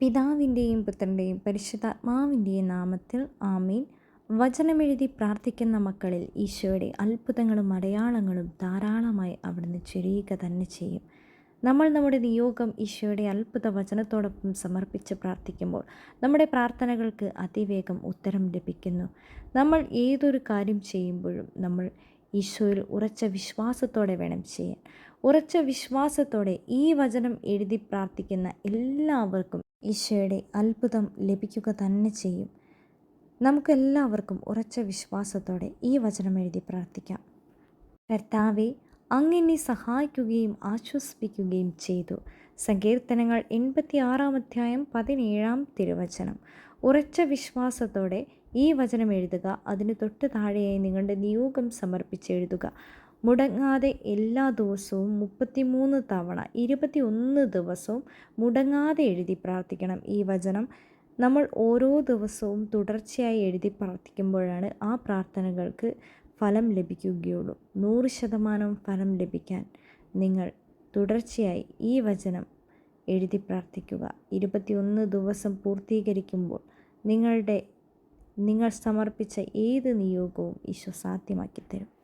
പിതാവിന്റെയും പുത്രന്റെയും പരിശുദ്ധാത്മാവിന്റെയും നാമത്തിൽ ആമീൻ. വചനമെഴുതി പ്രാർത്ഥിക്കുന്ന മക്കളിൽ ഈശോയുടെ അത്ഭുതങ്ങളും അടയാളങ്ങളും ധാരാളമായി അവിടുന്ന് ചൊരിയുക തന്നെ ചെയ്യും. നമ്മൾ നമ്മുടെ നിയോഗം ഈശോയുടെ അത്ഭുത വചനത്തോടൊപ്പം സമർപ്പിച്ച് പ്രാർത്ഥിക്കുമ്പോൾ നമ്മുടെ പ്രാർത്ഥനകൾക്ക് അതിവേഗം ഉത്തരം ലഭിക്കുന്നു. നമ്മൾ ഏതൊരു കാര്യം ചെയ്യുമ്പോഴും നമ്മൾ ഈശോയിൽ ഉറച്ച വിശ്വാസത്തോടെ വേണം ചെയ്യാൻ. ഉറച്ച വിശ്വാസത്തോടെ ഈ വചനം എഴുതി പ്രാർത്ഥിക്കുന്ന എല്ലാവർക്കും ഈശോയുടെ അത്ഭുതം ലഭിക്കുക തന്നെ ചെയ്യും. നമുക്കെല്ലാവർക്കും ഉറച്ച വിശ്വാസത്തോടെ ഈ വചനം എഴുതി പ്രാർത്ഥിക്കാം. കർത്താവെ അങ്ങനെ സഹായിക്കുകയും ആശ്വസിപ്പിക്കുകയും ചെയ്തു. സങ്കീർത്തനങ്ങൾ എൺപത്തി ആറാം അധ്യായം പതിനേഴാം തിരുവചനം. ഉറച്ച വിശ്വാസത്തോടെ ഈ വചനം എഴുതുക. അതിന് തൊട്ട് താഴെയായി നിങ്ങളുടെ നിയോഗം സമർപ്പിച്ച് എഴുതുക. മുടങ്ങാതെ എല്ലാ ദിവസവും മുപ്പത്തിമൂന്ന് തവണ ഇരുപത്തി ഒന്ന് ദിവസവും മുടങ്ങാതെ എഴുതി പ്രാർത്ഥിക്കണം. ഈ വചനം നമ്മൾ ഓരോ ദിവസവും തുടർച്ചയായി എഴുതി പ്രാർത്ഥിക്കുമ്പോഴാണ് ആ പ്രാർത്ഥനകൾക്ക് ഫലം ലഭിക്കുകയുള്ളൂ. നൂറ് ശതമാനം ഫലം ലഭിക്കാൻ നിങ്ങൾ തുടർച്ചയായി ഈ വചനം എഴുതി പ്രാർത്ഥിക്കുക. ഇരുപത്തിയൊന്ന് ദിവസം പൂർത്തീകരിക്കുമ്പോൾ നിങ്ങളുടെ നിങ്ങൾ സമർപ്പിച്ച ഏത് നിയോഗവും ഈശോ സാധ്യമാക്കി തരും